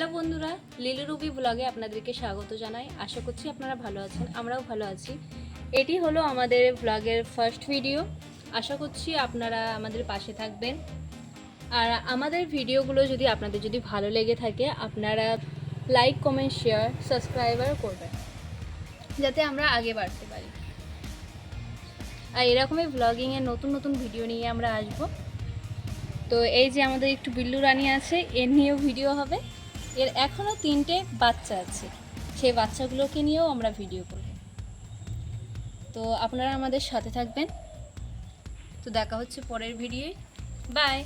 Hello বন্ধুরা, Lilu Ruby ব্লগে আপনাদেরকে স্বাগত জানাই। আশা করছি আপনারা ভালো আছেন, আমরাও ভালো আছি। এটি হলো আমাদের ব্লগের ফার্স্ট ভিডিও আশা করছি আপনারা আমাদের পাশে থাকবেন। আর আমাদের ভিডিওগুলো যদি আপনাদের যদি ভালো লেগে থাকে, আপনারা লাইক কমেন্ট শেয়ার সাবস্ক্রাইবার করবেন, যাতে আমরা আগে বাড়তে পারি। আর এরকমই ব্লগিংয়ের নতুন নতুন ভিডিও নিয়ে আমরা আসব। তো এই যে আমাদের একটু বিল্লু রানী আছে, এর নিয়েও ভিডিও হবে। এর এখনও তিনটে বাচ্চা আছে। সেই বাচ্চাগুলোকে নিয়েও আমরা ভিডিও করব। তো আপনারা আমাদের সাথে থাকবেন। তো দেখা হচ্ছে পরের ভিডিও বাই